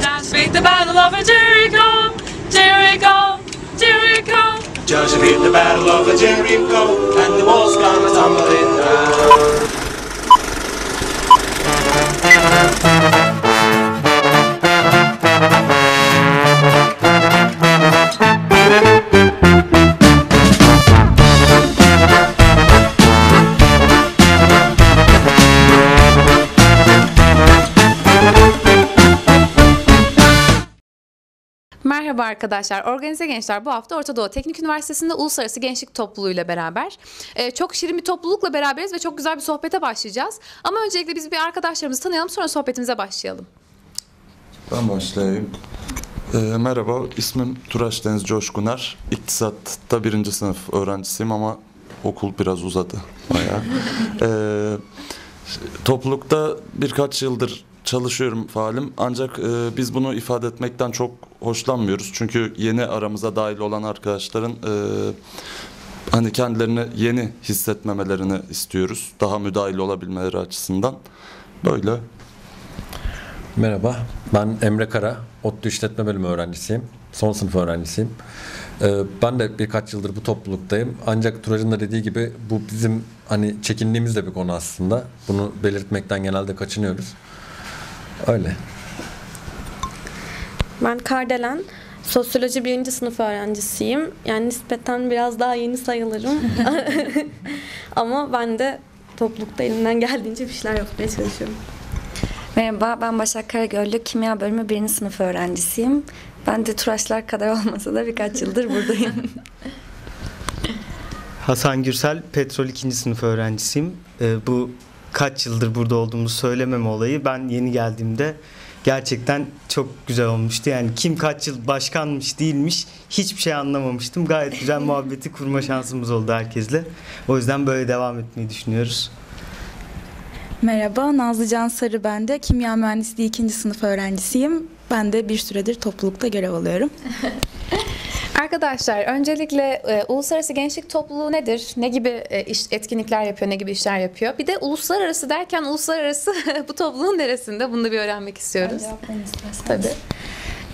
To beat the battle of Jericho, Jericho, Jericho. Just beat the battle of Jericho, and the walls come tumbling down. Merhaba arkadaşlar. Organize Gençler bu hafta Orta Doğu Teknik Üniversitesi'nde Uluslararası Gençlik Topluluğu ile beraber. Ee, çok şirin bir toplulukla beraberiz ve çok güzel bir sohbete başlayacağız. Ama öncelikle biz bir arkadaşlarımızı tanıyalım sonra sohbetimize başlayalım. Ben başlayayım. Ee, merhaba, ismim Turaş Deniz Coşkuner. İktisatta birinci sınıf öğrencisiyim ama okul biraz uzadı bayağı. Ee, toplulukta birkaç yıldır çalışıyorum faalim ancak e, biz bunu ifade etmekten çok hoşlanmıyoruz. Çünkü yeni aramıza dahil olan arkadaşların e, hani kendilerini yeni hissetmemelerini istiyoruz. Daha müdahil olabilmeleri açısından. Böyle. Merhaba, ben Emre Kara, ODTÜ İşletme Bölümü öğrencisiyim. Son sınıf öğrencisiyim. Ee, Ben de birkaç yıldır bu topluluktayım. Ancak Turac'ın da dediği gibi bu bizim hani çekindiğimiz de bir konu aslında. Bunu belirtmekten genelde kaçınıyoruz. Öyle. Ben Kardelen. Sosyoloji birinci sınıf öğrencisiyim. Yani nispeten biraz daha yeni sayılırım. Ama ben de toplulukta elimden geldiğince bir şeyler yapmaya çalışıyorum. Merhaba, ben Başak Karagöllü, Kimya Bölümü 1. sınıf öğrencisiyim. Ben de Turaşlar kadar olmasa da birkaç yıldır buradayım. Hasan Gürsel, Petrol 2. sınıf öğrencisiyim. Ee, bu kaç yıldır burada olduğumuzu söylememe olayı ben yeni geldiğimde gerçekten çok güzel olmuştu. Yani kim kaç yıl başkanmış değilmiş hiçbir şey anlamamıştım. Gayet güzel muhabbeti kurma şansımız oldu herkesle. O yüzden böyle devam etmeyi düşünüyoruz. Merhaba, Nazlıcan Sarı ben de. Kimya Mühendisliği 2. sınıf öğrencisiyim. Ben de bir süredir toplulukta görev alıyorum. Arkadaşlar öncelikle e, Uluslararası Gençlik Topluluğu nedir? Ne gibi e, iş, etkinlikler yapıyor, ne gibi işler yapıyor? Bir de uluslararası derken uluslararası bu topluluğun neresinde? Bunu da bir öğrenmek istiyoruz. Tabii.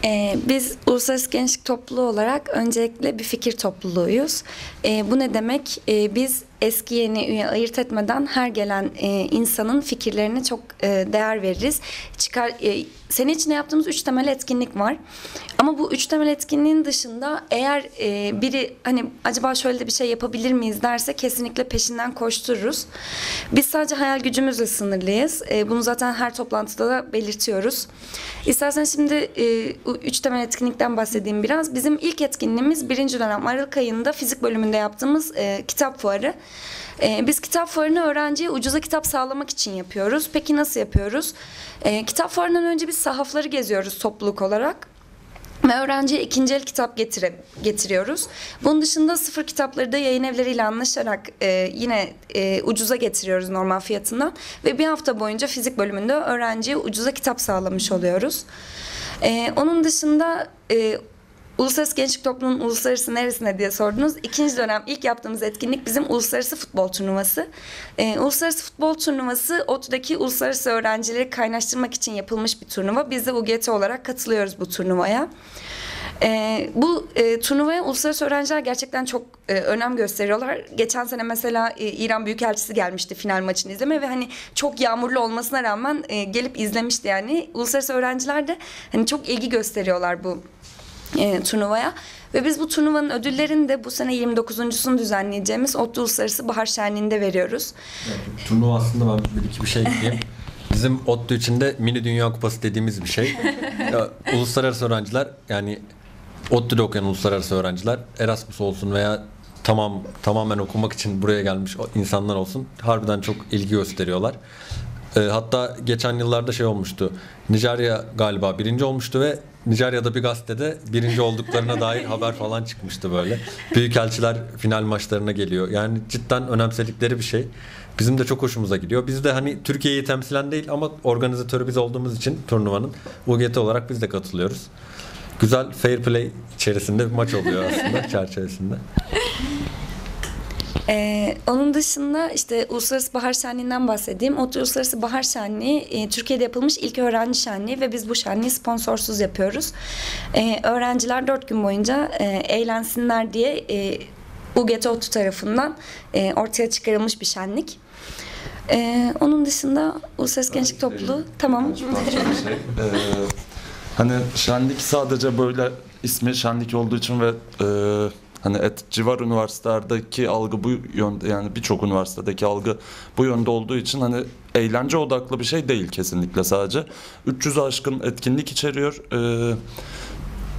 Ee, biz Uluslararası Gençlik Topluluğu olarak öncelikle bir fikir topluluğuyuz. Ee, bu ne demek? Ee, biz eski yeni üye ayırt etmeden her gelen e, insanın fikirlerine çok e, değer veririz. Çıkar e, sene içinde yaptığımız üç temel etkinlik var. Ama bu üç temel etkinliğin dışında eğer e, biri hani acaba şöyle de bir şey yapabilir miyiz derse kesinlikle peşinden koştururuz. Biz sadece hayal gücümüzle sınırlıyız. E, bunu zaten her toplantıda da belirtiyoruz. İstersen şimdi e, üç temel etkinlikten bahsedeyim biraz. Bizim ilk etkinliğimiz birinci dönem Aralık ayında fizik bölümünde yaptığımız e, kitap fuarı. Ee, biz kitap fuarını öğrenciye ucuza kitap sağlamak için yapıyoruz. Peki nasıl yapıyoruz? Ee, kitap fuarından önce biz sahafları geziyoruz topluluk olarak. Ve öğrenciye ikinci el kitap getire, getiriyoruz. Bunun dışında sıfır kitapları da yayın evleriyle anlaşarak e, yine e, ucuza getiriyoruz normal fiyatından. Ve bir hafta boyunca fizik bölümünde öğrenciye ucuza kitap sağlamış oluyoruz. E, onun dışında e, Uluslararası Gençlik Topluluğu'nun uluslararası neresine diye sordunuz. İkinci dönem ilk yaptığımız etkinlik bizim uluslararası futbol turnuvası. Ee, uluslararası futbol turnuvası ODTÜ'deki uluslararası öğrencileri kaynaştırmak için yapılmış bir turnuva. Biz de UGT olarak katılıyoruz bu turnuvaya. Ee, bu e, turnuvaya uluslararası öğrenciler gerçekten çok e, önem gösteriyorlar. Geçen sene mesela e, İran Büyükelçisi gelmişti final maçını izleme ve hani çok yağmurlu olmasına rağmen e, gelip izlemişti yani. Uluslararası öğrenciler de hani çok ilgi gösteriyorlar bu e, turnuvaya. Ve biz bu turnuvanın ödüllerini de bu sene 29.sunu düzenleyeceğimiz ODTÜ Uluslararası Bahar Şenliği'nde veriyoruz. Turnuva aslında ben bir iki bir şey ekleyeyim. Bizim ODTÜ içinde mini dünya kupası dediğimiz bir şey. Ya, uluslararası öğrenciler yani ODTÜ'de okuyan uluslararası öğrenciler Erasmus olsun veya tamam tamamen okumak için buraya gelmiş insanlar olsun harbiden çok ilgi gösteriyorlar. Ee, hatta geçen yıllarda şey olmuştu. Nijerya galiba birinci olmuştu ve Nijerya'da bir gazetede birinci olduklarına dair haber falan çıkmıştı böyle. Büyükelçiler final maçlarına geliyor. Yani cidden önemsedikleri bir şey. Bizim de çok hoşumuza gidiyor. Biz de hani Türkiye'yi temsilen değil ama organizatörü biz olduğumuz için turnuvanın UGT olarak biz de katılıyoruz. Güzel fair play içerisinde bir maç oluyor aslında çerçevesinde. Ee, onun dışında işte Uluslararası Bahar Şenliği'nden bahsedeyim. O Uluslararası Bahar Şenliği e, Türkiye'de yapılmış ilk öğrenci şenliği ve biz bu şenliği sponsorsuz yapıyoruz. Ee, öğrenciler dört gün boyunca e, eğlensinler diye e, UGT tarafından e, ortaya çıkarılmış bir şenlik. Ee, onun dışında Uluslararası Gençlik Topluluğu tamam. Şey. Ee, hani şenlik sadece böyle ismi şenlik olduğu için ve e, hani et, civar üniversitelerdeki algı bu yönde yani birçok üniversitedeki algı bu yönde olduğu için hani eğlence odaklı bir şey değil kesinlikle sadece. 300 aşkın etkinlik içeriyor. Ee,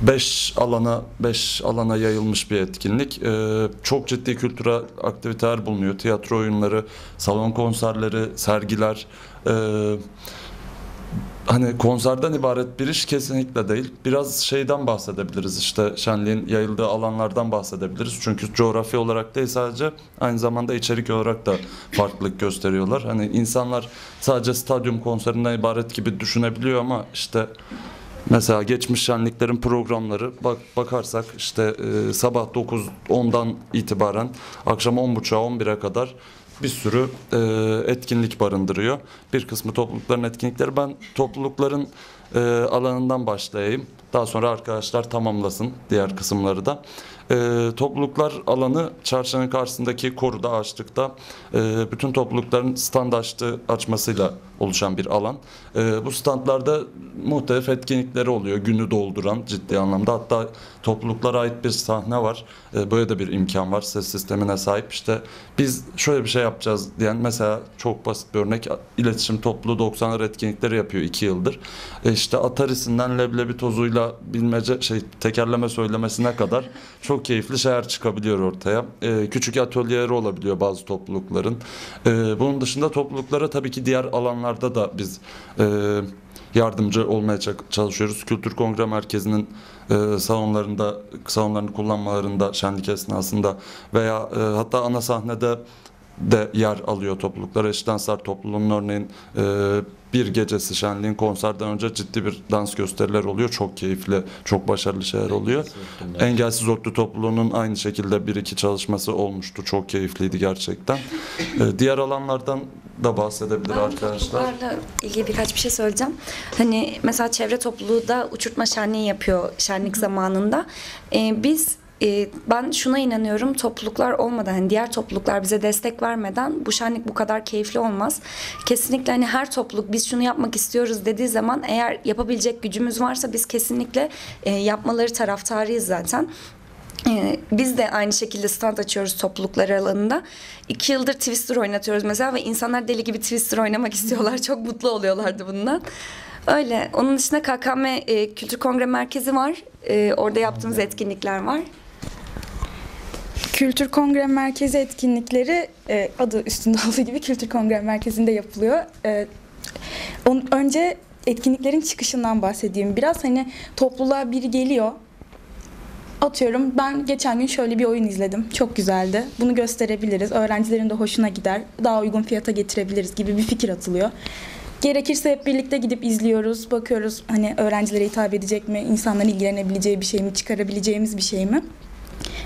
5 alana 5 alana yayılmış bir etkinlik. Ee, çok ciddi kültürel aktiviteler bulunuyor. Tiyatro oyunları, salon konserleri, sergiler. Ee, hani konserden ibaret bir iş kesinlikle değil. Biraz şeyden bahsedebiliriz işte şenliğin yayıldığı alanlardan bahsedebiliriz. Çünkü coğrafi olarak değil sadece aynı zamanda içerik olarak da farklılık gösteriyorlar. Hani insanlar sadece stadyum konserinden ibaret gibi düşünebiliyor ama işte Mesela geçmiş şenliklerin programları bak bakarsak işte e, sabah 9 10'dan itibaren akşam 10.30'a 11'e kadar bir sürü e, etkinlik barındırıyor. Bir kısmı toplulukların etkinlikleri. Ben toplulukların e, alanından başlayayım. Daha sonra arkadaşlar tamamlasın diğer kısımları da. E, topluluklar alanı çarşının karşısındaki koruda açtıkta e, bütün toplulukların stand açtığı açmasıyla oluşan bir alan. E, bu standlarda muhtelif etkinlikleri oluyor günü dolduran ciddi anlamda. Hatta topluluklara ait bir sahne var. E, böyle de bir imkan var ses sistemine sahip. İşte biz şöyle bir şey yapacağız diyen mesela çok basit bir örnek iletişim topluluğu 90'lar etkinlikleri yapıyor 2 yıldır. E, işte Atari'sinden leblebi tozuyla bilmece şey tekerleme söylemesine kadar çok keyifli şeyler çıkabiliyor ortaya. E, küçük atölyeleri olabiliyor bazı toplulukların. E, bunun dışında topluluklara tabii ki diğer alanlarda da biz e, yardımcı olmaya ça- çalışıyoruz. Kültür Kongre Merkezi'nin e, salonlarında salonlarını kullanmalarında şenlik esnasında veya e, hatta ana sahnede de yer alıyor topluluklar. Eşitensar topluluğunun örneğin e, bir gecesi şenliğin konserden önce ciddi bir dans gösteriler oluyor. Çok keyifli, çok başarılı şeyler oluyor. Engelsiz Otlu topluluğunun aynı şekilde bir iki çalışması olmuştu. Çok keyifliydi gerçekten. E, diğer alanlardan da bahsedebilir Ben arkadaşlar. topluluklarla ilgili birkaç bir şey söyleyeceğim. Hani mesela çevre topluluğu da uçurtma şenliği yapıyor şenlik zamanında. Ee, biz e, ben şuna inanıyorum topluluklar olmadan hani diğer topluluklar bize destek vermeden bu şenlik bu kadar keyifli olmaz. Kesinlikle hani her topluluk biz şunu yapmak istiyoruz dediği zaman eğer yapabilecek gücümüz varsa biz kesinlikle e, yapmaları taraftarıyız zaten. Ee, Biz de aynı şekilde stand açıyoruz topluluklar alanında. İki yıldır Twister oynatıyoruz mesela ve insanlar deli gibi Twister oynamak istiyorlar. Çok mutlu oluyorlardı bundan. Öyle. Onun dışında KKM e, Kültür Kongre Merkezi var. E, orada yaptığımız etkinlikler var. Kültür Kongre Merkezi etkinlikleri e, adı üstünde olduğu gibi Kültür Kongre Merkezi'nde yapılıyor. E, on, önce etkinliklerin çıkışından bahsedeyim. Biraz hani topluluğa biri geliyor. Atıyorum ben geçen gün şöyle bir oyun izledim. Çok güzeldi. Bunu gösterebiliriz. Öğrencilerin de hoşuna gider. Daha uygun fiyata getirebiliriz gibi bir fikir atılıyor. Gerekirse hep birlikte gidip izliyoruz, bakıyoruz hani öğrencilere hitap edecek mi, insanların ilgilenebileceği bir şey mi, çıkarabileceğimiz bir şey mi?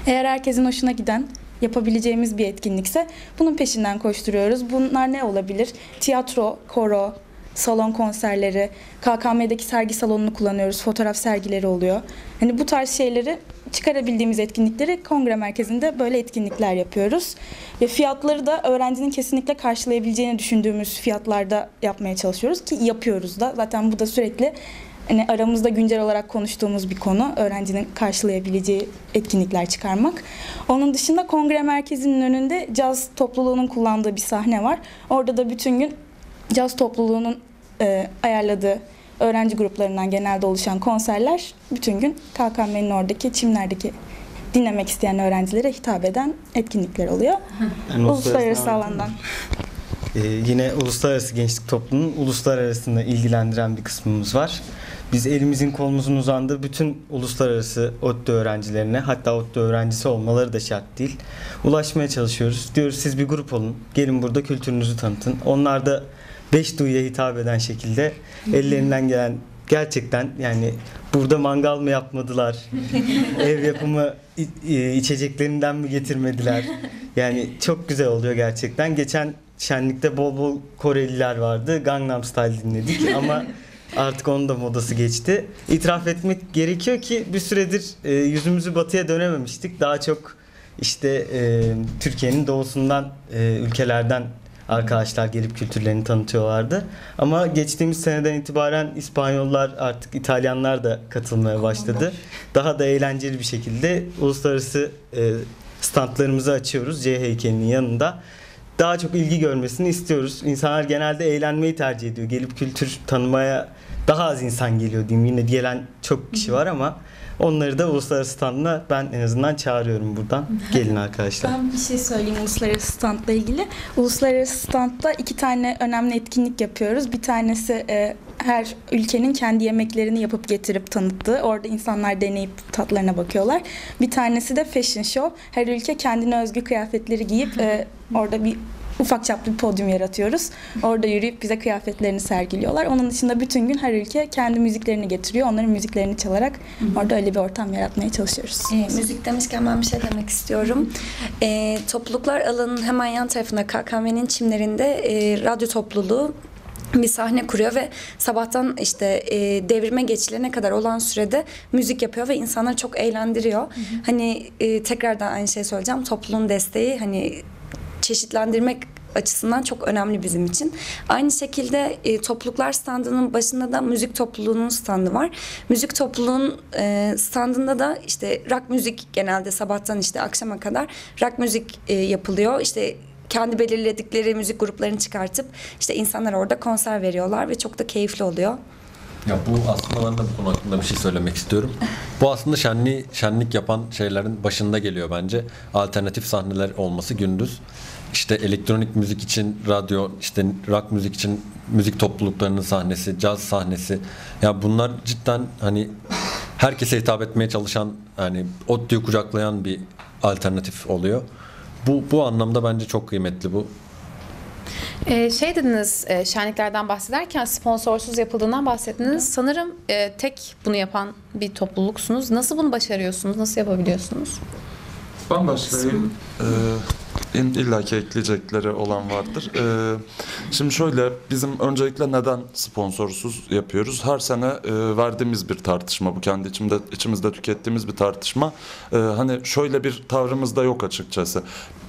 Eğer herkesin hoşuna giden yapabileceğimiz bir etkinlikse bunun peşinden koşturuyoruz. Bunlar ne olabilir? Tiyatro, koro, salon konserleri, KKM'deki sergi salonunu kullanıyoruz. Fotoğraf sergileri oluyor. Hani bu tarz şeyleri çıkarabildiğimiz etkinlikleri kongre merkezinde böyle etkinlikler yapıyoruz. Ve fiyatları da öğrencinin kesinlikle karşılayabileceğini düşündüğümüz fiyatlarda yapmaya çalışıyoruz ki yapıyoruz da. Zaten bu da sürekli hani aramızda güncel olarak konuştuğumuz bir konu. Öğrencinin karşılayabileceği etkinlikler çıkarmak. Onun dışında kongre merkezinin önünde caz topluluğunun kullandığı bir sahne var. Orada da bütün gün caz topluluğunun e, ayarladığı öğrenci gruplarından genelde oluşan konserler bütün gün KKM'nin oradaki çimlerdeki dinlemek isteyen öğrencilere hitap eden etkinlikler oluyor. Yani Uluslararası alandan. Ee, yine Uluslararası Gençlik Topluluğu'nun uluslararasında ilgilendiren bir kısmımız var. Biz elimizin kolumuzun uzandığı bütün uluslararası ODTÜ öğrencilerine hatta ODTÜ öğrencisi olmaları da şart değil. Ulaşmaya çalışıyoruz. Diyoruz siz bir grup olun. Gelin burada kültürünüzü tanıtın. Onlar da beş duyuya hitap eden şekilde ellerinden gelen gerçekten yani burada mangal mı yapmadılar? Ev yapımı i- içeceklerinden mi getirmediler? Yani çok güzel oluyor gerçekten. Geçen şenlikte bol bol Koreliler vardı. Gangnam Style dinledik ama artık onun da modası geçti. İtiraf etmek gerekiyor ki bir süredir e, yüzümüzü batıya dönememiştik. Daha çok işte e, Türkiye'nin doğusundan e, ülkelerden arkadaşlar gelip kültürlerini tanıtıyorlardı. Ama geçtiğimiz seneden itibaren İspanyollar artık İtalyanlar da katılmaya başladı. Daha da eğlenceli bir şekilde uluslararası e, standlarımızı açıyoruz C heykelinin yanında. Daha çok ilgi görmesini istiyoruz. İnsanlar genelde eğlenmeyi tercih ediyor. Gelip kültür tanımaya daha az insan geliyor diyeyim. Yine gelen çok kişi var ama onları da uluslararası standına ben en azından çağırıyorum buradan. Gelin arkadaşlar. Ben bir şey söyleyeyim uluslararası standla ilgili. Uluslararası standda iki tane önemli etkinlik yapıyoruz. Bir tanesi e, her ülkenin kendi yemeklerini yapıp getirip tanıttığı. Orada insanlar deneyip tatlarına bakıyorlar. Bir tanesi de fashion show. Her ülke kendine özgü kıyafetleri giyip e, orada bir ufak çaplı bir podyum yaratıyoruz. Orada yürüyüp bize kıyafetlerini sergiliyorlar. Onun dışında bütün gün her ülke kendi müziklerini getiriyor. Onların müziklerini çalarak orada öyle bir ortam yaratmaya çalışıyoruz. E, müzik demişken ben bir şey demek istiyorum. E, topluluklar alanının hemen yan tarafında KKM'nin çimlerinde e, radyo topluluğu bir sahne kuruyor ve sabahtan işte e, devrime geçilene kadar olan sürede müzik yapıyor ve insanları çok eğlendiriyor. Hani e, tekrardan aynı şey söyleyeceğim. Topluluğun desteği hani çeşitlendirmek açısından çok önemli bizim için. Aynı şekilde e, topluluklar standının başında da müzik topluluğunun standı var. Müzik topluluğun e, standında da işte rock müzik genelde sabahtan işte akşama kadar rock müzik e, yapılıyor. İşte kendi belirledikleri müzik gruplarını çıkartıp işte insanlar orada konser veriyorlar ve çok da keyifli oluyor. Ya bu aslında ben de bu konu hakkında bir şey söylemek istiyorum. Bu aslında şenli, şenlik yapan şeylerin başında geliyor bence. Alternatif sahneler olması gündüz. İşte elektronik müzik için radyo, işte rock müzik için müzik topluluklarının sahnesi, caz sahnesi. Ya bunlar cidden hani herkese hitap etmeye çalışan yani ODTÜ'yü kucaklayan bir alternatif oluyor. Bu bu anlamda bence çok kıymetli bu. Ee, şey dediniz e, şenliklerden bahsederken sponsorsuz yapıldığından bahsettiniz. Sanırım e, tek bunu yapan bir topluluksunuz. Nasıl bunu başarıyorsunuz? Nasıl yapabiliyorsunuz? Ben başlayayım. Ee, illaki ekleyecekleri olan vardır. Ee, şimdi şöyle bizim öncelikle neden sponsorsuz yapıyoruz? Her sene e, verdiğimiz bir tartışma bu kendi içimde içimizde tükettiğimiz bir tartışma. Ee, hani şöyle bir tavrımız da yok açıkçası.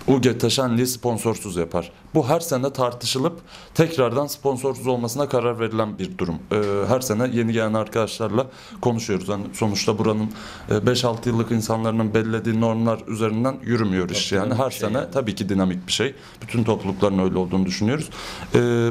UGT şenliği sponsorsuz yapar. Bu her sene tartışılıp tekrardan sponsorsuz olmasına karar verilen bir durum. Ee, her sene yeni gelen arkadaşlarla konuşuyoruz. Hani sonuçta buranın e, 5-6 yıllık insanların belirlediği normlar üzerinden yürümüyor iş. Yani her şey sene yani. Tabii ki dinamik bir şey. Bütün toplulukların öyle olduğunu düşünüyoruz. Ee,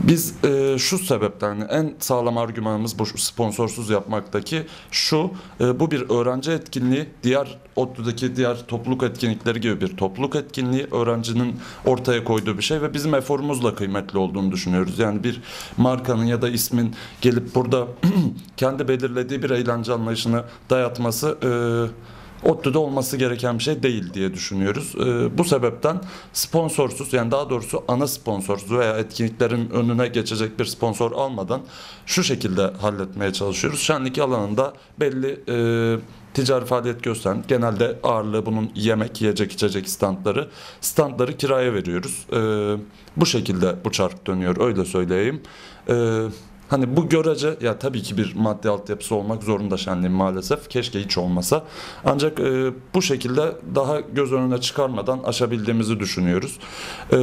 biz e, şu sebepten en sağlam argümanımız bu sponsorsuz yapmaktaki şu e, bu bir öğrenci etkinliği diğer ODTÜ'deki diğer topluluk etkinlikleri gibi bir topluluk etkinliği öğrencinin ortaya koyduğu bir şey ve bizim eforumuzla kıymetli olduğunu düşünüyoruz. Yani bir markanın ya da ismin gelip burada kendi belirlediği bir eğlence anlayışını dayatması e, ODTÜ'de olması gereken bir şey değil diye düşünüyoruz. Ee, bu sebepten sponsorsuz yani daha doğrusu ana sponsorsuz veya etkinliklerin önüne geçecek bir sponsor almadan şu şekilde halletmeye çalışıyoruz. Şenlik alanında belli e, ticari faaliyet gösteren genelde ağırlığı bunun yemek, yiyecek, içecek standları standları kiraya veriyoruz. Ee, bu şekilde bu çark dönüyor öyle söyleyeyim. Ee, Hani bu görece ya tabii ki bir maddi altyapısı olmak zorunda şenliğin maalesef. Keşke hiç olmasa. Ancak e, bu şekilde daha göz önüne çıkarmadan aşabildiğimizi düşünüyoruz. E,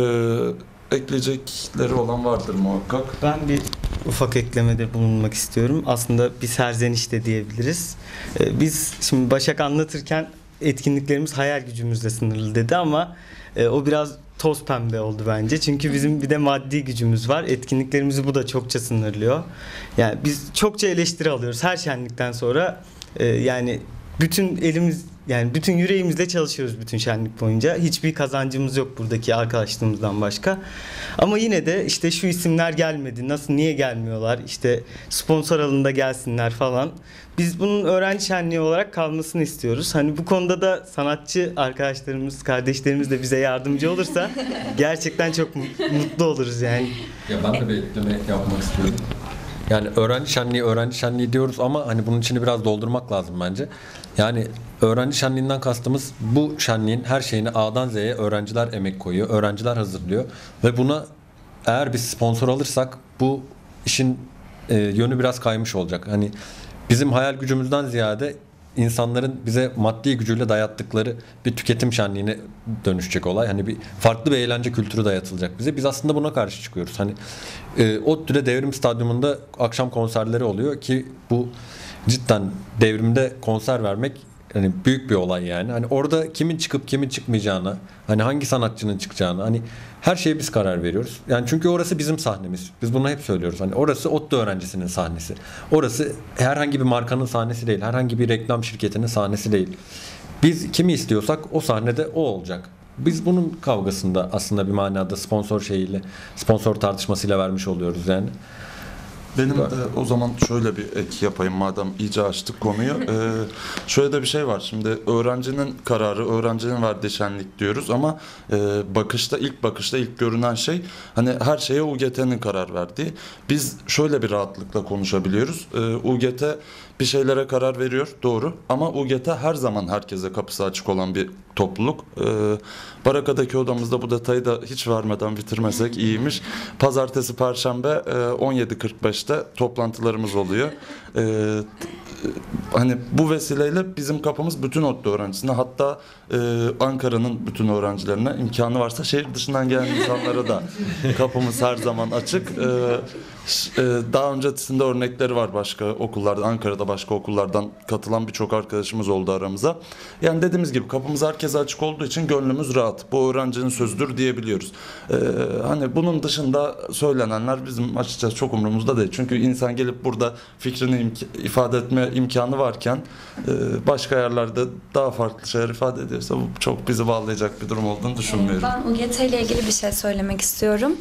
ekleyecekleri olan vardır muhakkak. Ben bir ufak eklemede bulunmak istiyorum. Aslında bir serzeniş de diyebiliriz. Ee, Biz şimdi Başak anlatırken etkinliklerimiz hayal gücümüzle sınırlı dedi ama e, o biraz toz pembe oldu bence. Çünkü bizim bir de maddi gücümüz var. Etkinliklerimizi bu da çokça sınırlıyor. Yani biz çokça eleştiri alıyoruz her şenlikten sonra. e, yani bütün elimiz yani bütün yüreğimizle çalışıyoruz bütün şenlik boyunca. Hiçbir kazancımız yok buradaki arkadaşlığımızdan başka. Ama yine de işte şu isimler gelmedi. Nasıl niye gelmiyorlar? İşte sponsor alında gelsinler falan. Biz bunun öğrenci şenliği olarak kalmasını istiyoruz. Hani bu konuda da sanatçı arkadaşlarımız, kardeşlerimiz de bize yardımcı olursa gerçekten çok mu- mutlu oluruz yani. Ya ben de bir ekleme yapmak istiyorum. Yani öğrenci şenliği öğrenci şenliği diyoruz ama hani bunun içini biraz doldurmak lazım bence. Yani öğrenci şenliğinden kastımız bu şenliğin her şeyini A'dan Z'ye öğrenciler emek koyuyor, öğrenciler hazırlıyor ve buna eğer biz sponsor alırsak bu işin e, yönü biraz kaymış olacak. Hani bizim hayal gücümüzden ziyade insanların bize maddi gücüyle dayattıkları bir tüketim şenliğine dönüşecek olay. Hani bir farklı bir eğlence kültürü dayatılacak bize. Biz aslında buna karşı çıkıyoruz. Hani e, ODTÜ'de Devrim Stadyumunda akşam konserleri oluyor ki bu cidden devrimde konser vermek hani büyük bir olay yani. Hani orada kimin çıkıp kimin çıkmayacağına, hani hangi sanatçının çıkacağına, hani her şeye biz karar veriyoruz. Yani çünkü orası bizim sahnemiz. Biz bunu hep söylüyoruz. Hani orası ODTÜ öğrencisinin sahnesi. Orası herhangi bir markanın sahnesi değil. Herhangi bir reklam şirketinin sahnesi değil. Biz kimi istiyorsak o sahnede o olacak. Biz bunun kavgasında aslında bir manada sponsor şeyiyle, sponsor tartışmasıyla vermiş oluyoruz yani. Benim de o zaman şöyle bir ek yapayım madem iyice açtık konuyu. Ee, şöyle de bir şey var. Şimdi öğrencinin kararı, öğrencinin verdiği şenlik diyoruz ama e, bakışta ilk bakışta ilk görünen şey hani her şeye UGT'nin karar verdiği. Biz şöyle bir rahatlıkla konuşabiliyoruz. Ee, UGT bir şeylere karar veriyor doğru ama UGT her zaman herkese kapısı açık olan bir topluluk. Ee, Baraka'daki odamızda bu detayı da hiç vermeden bitirmesek iyiymiş. Pazartesi, Perşembe e, 17.45'te toplantılarımız oluyor. Ee, hani bu vesileyle bizim kapımız bütün ODTÜ öğrencisine hatta e, Ankara'nın bütün öğrencilerine imkanı varsa şehir dışından gelen insanlara da kapımız her zaman açık. Ş- e, daha öncesinde örnekleri var başka okullardan, Ankara'da başka okullardan katılan birçok arkadaşımız oldu aramıza. Yani dediğimiz gibi kapımız herkese açık olduğu için gönlümüz rahat. Bu öğrencinin sözüdür diyebiliyoruz. Ee, hani bunun dışında söylenenler bizim açıkçası çok umurumuzda değil. Çünkü insan gelip burada fikrini imk- ifade etme imkanı varken e, başka yerlerde daha farklı şeyler ifade ediyorsa bu çok bizi bağlayacak bir durum olduğunu düşünmüyorum. Ben UGT ile ilgili bir şey söylemek istiyorum.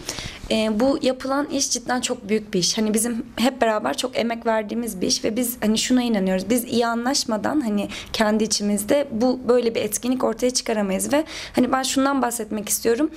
Ee, bu yapılan iş cidden çok büyük bir iş. Hani bizim hep beraber çok emek verdiğimiz bir iş ve biz hani şuna inanıyoruz. Biz iyi anlaşmadan hani kendi içimizde bu böyle bir etkinlik ortaya çıkaramayız ve hani ben şundan bahsetmek istiyorum.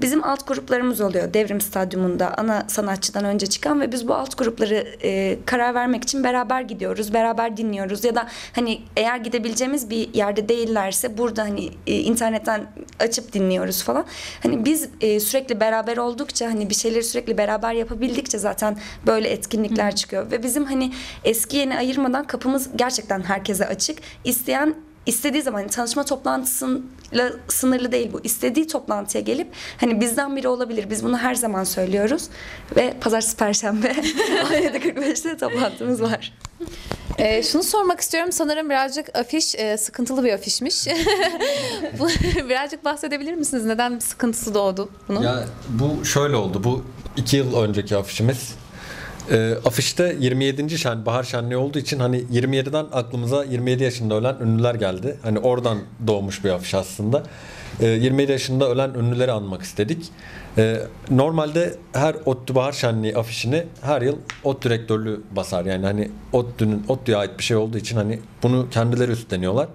Bizim alt gruplarımız oluyor Devrim Stadyumunda ana sanatçıdan önce çıkan ve biz bu alt grupları e, karar vermek için beraber gidiyoruz, beraber dinliyoruz ya da hani eğer gidebileceğimiz bir yerde değillerse burada hani e, internetten açıp dinliyoruz falan. Hani biz e, sürekli beraber oldukça hani bir şeyleri sürekli beraber yapabildikçe zaten böyle etkinlikler çıkıyor ve bizim hani eski yeni ayırmadan kapımız gerçekten herkese açık. İsteyen istediği zaman hani tanışma toplantısıyla sınırlı değil bu. İstediği toplantıya gelip hani bizden biri olabilir. Biz bunu her zaman söylüyoruz. Ve pazartesi perşembe 17.45'te toplantımız var. Ee, şunu sormak istiyorum. Sanırım birazcık afiş e, sıkıntılı bir afişmiş. Bu birazcık bahsedebilir misiniz? Neden bir sıkıntısı doğdu bunun? Ya bu şöyle oldu. Bu iki yıl önceki afişimiz. Ee, afişte 27. şen, bahar şenliği olduğu için hani 27'den aklımıza 27 yaşında ölen ünlüler geldi. Hani oradan doğmuş bir afiş aslında. Ee, 27 yaşında ölen ünlüleri anmak istedik. Ee, normalde her ODTÜ bahar şenliği afişini her yıl ODTÜ rektörlüğü basar. Yani hani ODTÜ'nün ODTÜ'ye ait bir şey olduğu için hani bunu kendileri üstleniyorlar.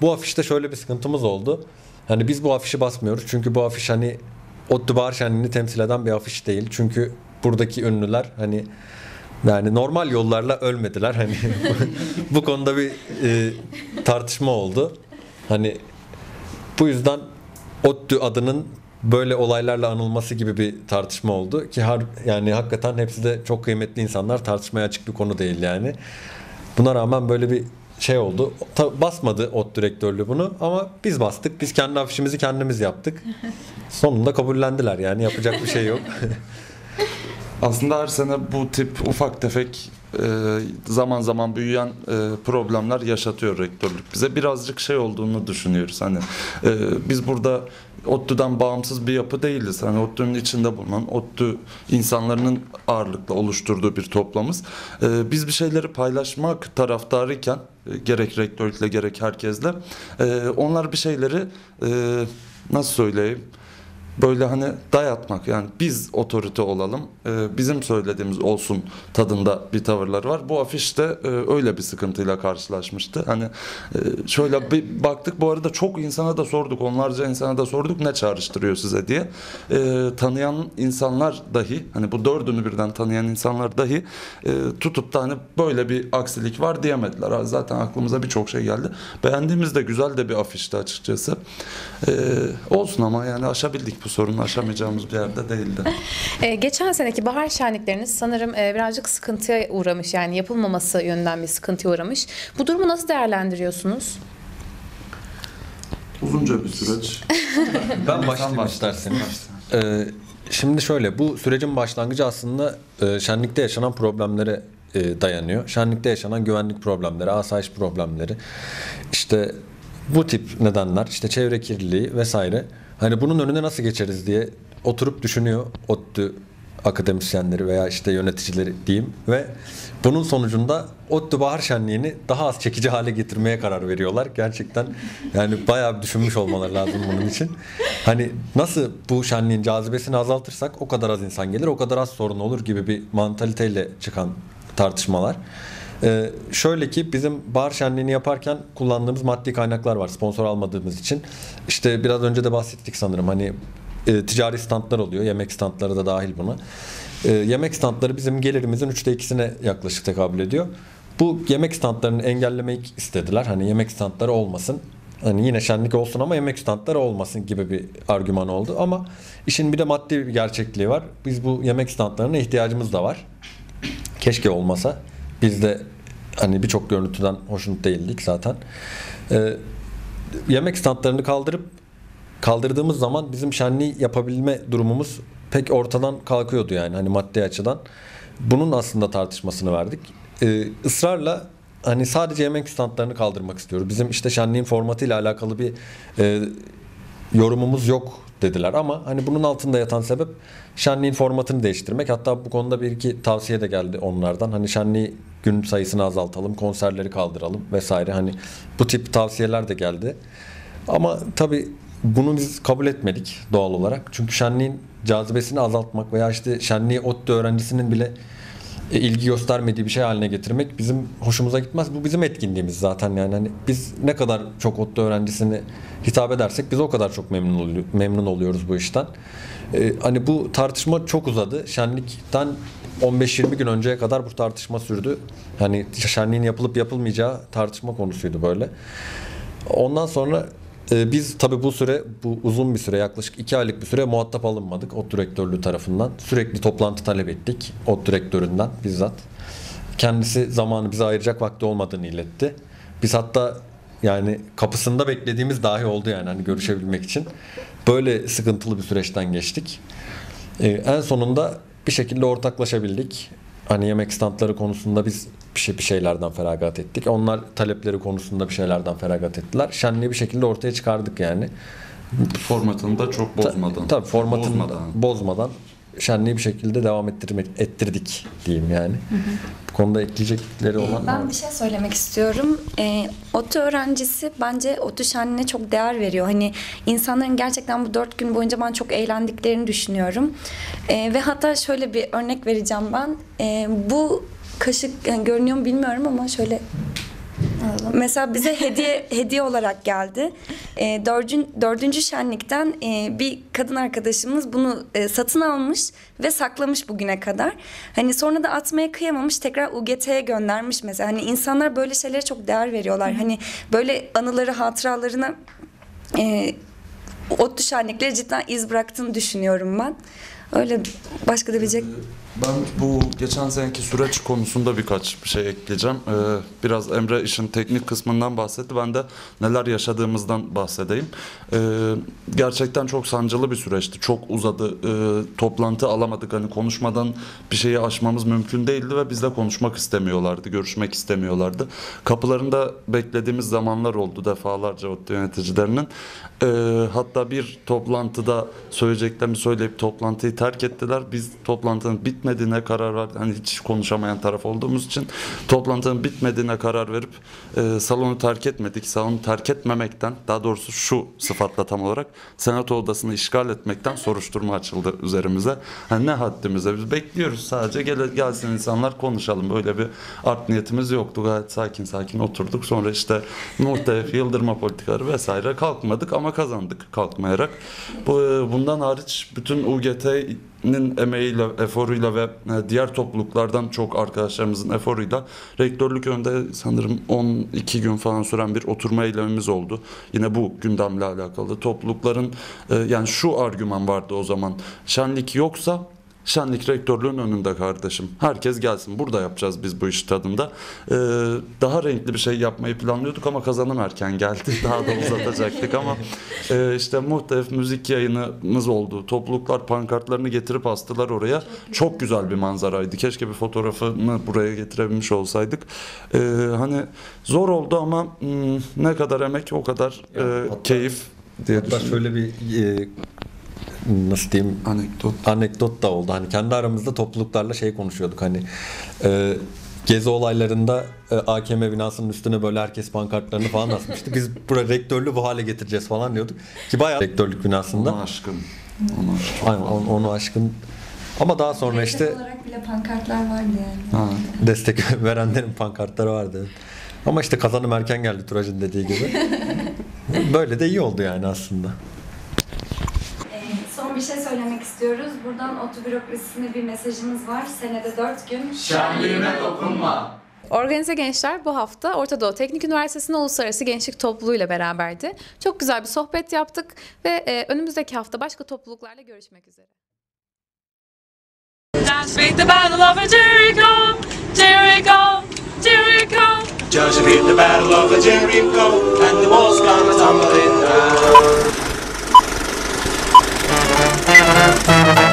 Bu afişte şöyle bir sıkıntımız oldu. Hani biz bu afişi basmıyoruz. Çünkü bu afiş hani ODTÜ bahar şenliğini temsil eden bir afiş değil. Çünkü buradaki ünlüler hani yani normal yollarla ölmediler. Hani bu konuda bir e, tartışma oldu. Hani bu yüzden ODTÜ adının böyle olaylarla anılması gibi bir tartışma oldu ki har, yani hakikaten hepsi de çok kıymetli insanlar tartışmaya açık bir konu değil yani. Buna rağmen böyle bir şey oldu. Ta- basmadı ot direktörlüğü bunu ama biz bastık. Biz kendi afişimizi kendimiz yaptık. Sonunda kabullendiler yani yapacak bir şey yok. Aslında her sene bu tip ufak tefek e, zaman zaman büyüyen e, problemler yaşatıyor rektörlük bize. Birazcık şey olduğunu düşünüyoruz. Hani e, biz burada ODTÜ'den bağımsız bir yapı değiliz. Hani ODTÜ'nün içinde bulunan, ODTÜ insanların ağırlıkla oluşturduğu bir toplamız. Biz bir şeyleri paylaşmak taraftarıyken gerek rektörlükle gerek herkesle onlar bir şeyleri nasıl söyleyeyim böyle hani dayatmak yani biz otorite olalım e, bizim söylediğimiz olsun tadında bir tavırları var. Bu afişte e, öyle bir sıkıntıyla karşılaşmıştı. Hani e, şöyle bir baktık bu arada çok insana da sorduk onlarca insana da sorduk ne çağrıştırıyor size diye. E, tanıyan insanlar dahi hani bu dördünü birden tanıyan insanlar dahi e, tutup da hani böyle bir aksilik var diyemediler. Zaten aklımıza birçok şey geldi. Beğendiğimiz de güzel de bir afişti açıkçası. E, olsun ama yani aşabildik bu sorunu aşamayacağımız bir yerde değildi. Ee, geçen seneki bahar şenlikleriniz sanırım e, birazcık sıkıntıya uğramış yani yapılmaması yönünden bir sıkıntıya uğramış. Bu durumu nasıl değerlendiriyorsunuz? Uzunca bir süreç. Ben başlayayım isterseniz. Ee, şimdi şöyle bu sürecin başlangıcı aslında e, şenlikte yaşanan problemlere e, dayanıyor. Şenlikte yaşanan güvenlik problemleri, asayiş problemleri, işte bu tip nedenler, işte çevre kirliliği vesaire. Hani bunun önüne nasıl geçeriz diye oturup düşünüyor ODTÜ akademisyenleri veya işte yöneticileri diyeyim ve bunun sonucunda ODTÜ Bahar Şenliği'ni daha az çekici hale getirmeye karar veriyorlar. Gerçekten yani bayağı bir düşünmüş olmaları lazım bunun için. Hani nasıl bu şenliğin cazibesini azaltırsak o kadar az insan gelir, o kadar az sorun olur gibi bir mantaliteyle çıkan tartışmalar. Ee, şöyle ki bizim bahar şenliğini yaparken kullandığımız maddi kaynaklar var sponsor almadığımız için. İşte biraz önce de bahsettik sanırım hani e, ticari standlar oluyor. Yemek standları da dahil buna. E, yemek standları bizim gelirimizin üçte ikisine yaklaşık tekabül ediyor. Bu yemek standlarını engellemek istediler. Hani yemek standları olmasın. Hani yine şenlik olsun ama yemek standları olmasın gibi bir argüman oldu. Ama işin bir de maddi bir gerçekliği var. Biz bu yemek standlarına ihtiyacımız da var. Keşke olmasa. Biz de hani birçok görüntüden hoşnut değildik zaten. Ee, yemek standlarını kaldırıp kaldırdığımız zaman bizim şenliği yapabilme durumumuz pek ortadan kalkıyordu yani hani maddi açıdan. Bunun aslında tartışmasını verdik. Ee, ısrarla hani sadece yemek standlarını kaldırmak istiyoruz. Bizim işte şenliğin formatıyla alakalı bir e, yorumumuz yok dediler ama hani bunun altında yatan sebep şenliğin formatını değiştirmek. Hatta bu konuda bir iki tavsiye de geldi onlardan. Hani şenliği gün sayısını azaltalım, konserleri kaldıralım vesaire. Hani bu tip tavsiyeler de geldi. Ama tabii bunu biz kabul etmedik doğal olarak. Çünkü şenliğin cazibesini azaltmak veya işte şenliği ODTÜ öğrencisinin bile e, ilgi göstermediği bir şey haline getirmek bizim hoşumuza gitmez. Bu bizim etkinliğimiz zaten yani hani biz ne kadar çok ODTÜ öğrencisini hitap edersek biz o kadar çok memnun memnun oluyoruz bu işten. Ee, hani bu tartışma çok uzadı. Şenlikten 15-20 gün önceye kadar bu tartışma sürdü. Hani şenliğin yapılıp yapılmayacağı tartışma konusuydu böyle. Ondan sonra e, biz tabii bu süre, bu uzun bir süre yaklaşık iki aylık bir süre muhatap alınmadık ODTÜ direktörlüğü tarafından. Sürekli toplantı talep ettik ODTÜ direktöründen bizzat. Kendisi zamanı bize ayıracak vakti olmadığını iletti. Biz hatta yani kapısında beklediğimiz dahi oldu yani hani görüşebilmek için. Böyle sıkıntılı bir süreçten geçtik. Ee, en sonunda bir şekilde ortaklaşabildik. Hani yemek standları konusunda biz bir, şey, bir şeylerden feragat ettik. Onlar talepleri konusunda bir şeylerden feragat ettiler. Şenliği bir şekilde ortaya çıkardık yani. Formatını da çok bozmadan. Tabii formatını Bozmadan. bozmadan, şenliği bir şekilde devam ettirmek ettirdik diyeyim yani. Bu konuda ekleyecekleri olan Ben bir şey söylemek istiyorum. Ee, ODTÜ öğrencisi bence ODTÜ şenliğine çok değer veriyor. Hani insanların gerçekten bu dört gün boyunca ben çok eğlendiklerini düşünüyorum. Ee, ve hatta şöyle bir örnek vereceğim ben. Ee, bu kaşık yani görünüyor mu bilmiyorum ama şöyle Mesela bize hediye hediye olarak geldi. E, dördün, dördüncü şenlikten e, bir kadın arkadaşımız bunu e, satın almış ve saklamış bugüne kadar. Hani sonra da atmaya kıyamamış tekrar UGT'ye göndermiş mesela. Hani insanlar böyle şeylere çok değer veriyorlar. Hani böyle anıları hatıralarına e, ODTÜ şenlikleri cidden iz bıraktığını düşünüyorum ben. Öyle başka da diyecek Ben bu geçen seneki süreç konusunda birkaç bir şey ekleyeceğim. Ee, biraz Emre işin teknik kısmından bahsetti. Ben de neler yaşadığımızdan bahsedeyim. Ee, gerçekten çok sancılı bir süreçti. Çok uzadı. Ee, toplantı alamadık. Hani konuşmadan bir şeyi aşmamız mümkün değildi ve bizle konuşmak istemiyorlardı. Görüşmek istemiyorlardı. Kapılarında beklediğimiz zamanlar oldu defalarca ODTÜ yöneticilerinin. Ee, hatta bir toplantıda söyleyeceklerimi söyleyip toplantıyı terk ettiler. Biz toplantının bitmedi bitmediğine karar verdik. Hani hiç konuşamayan taraf olduğumuz için toplantının bitmediğine karar verip e, salonu terk etmedik. Salonu terk etmemekten daha doğrusu şu sıfatla tam olarak senato odasını işgal etmekten soruşturma açıldı üzerimize. Hani ne haddimize biz bekliyoruz sadece gel, gelsin insanlar konuşalım. Böyle bir art niyetimiz yoktu. Gayet sakin sakin oturduk. Sonra işte muhtelif yıldırma politikaları vesaire kalkmadık ama kazandık kalkmayarak. Bu, e, bundan hariç bütün UGT'nin emeğiyle, eforuyla ve e, diğer topluluklardan çok arkadaşlarımızın eforuyla rektörlük önünde sanırım 12 gün falan süren bir oturma eylemimiz oldu. Yine bu gündemle alakalı. Toplulukların e, yani şu argüman vardı o zaman. Şenlik yoksa Şenlik rektörlüğün önünde kardeşim. Herkes gelsin. Burada yapacağız biz bu işi tadında. Ee, daha renkli bir şey yapmayı planlıyorduk ama kazanım erken geldi. Daha da uzatacaktık ama e, işte muhtelif müzik yayınımız oldu. Topluluklar pankartlarını getirip astılar oraya. Çok güzel bir manzaraydı. Keşke bir fotoğrafını buraya getirebilmiş olsaydık. Ee, hani zor oldu ama hmm, ne kadar emek o kadar e, hatta- keyif diye Hatta düşünüyorum. şöyle bir e, nasıl diyeyim Anekdot. anekdot da oldu. Hani kendi aramızda topluluklarla şey konuşuyorduk hani e, gezi olaylarında e, AKM binasının üstüne böyle herkes pankartlarını falan asmıştı. Biz buraya rektörlüğü bu hale getireceğiz falan diyorduk. Ki bayağı rektörlük binasında. Ona aşkın. Ona aşkın. Aynen onu, onu aşkın. Ama daha sonra işte olarak bile pankartlar vardı yani. Ha. destek verenlerin pankartları vardı. Ama işte kazanım erken geldi Turac'ın dediği gibi. Böyle de iyi oldu yani aslında. Son bir şey söylemek istiyoruz. Buradan otobürokrasisine bir mesajımız var. Senede dört gün. Organize Gençler bu hafta Orta Doğu Teknik Üniversitesi'nde Uluslararası Gençlik Topluluğu'yla beraberdi. Çok güzel bir sohbet yaptık ve e, önümüzdeki hafta başka topluluklarla görüşmek üzere. Dance beat the battle of Jericho, Jericho, Jericho. Joshua beat the battle of Jericho, and the walls come tumbling down. Thank you.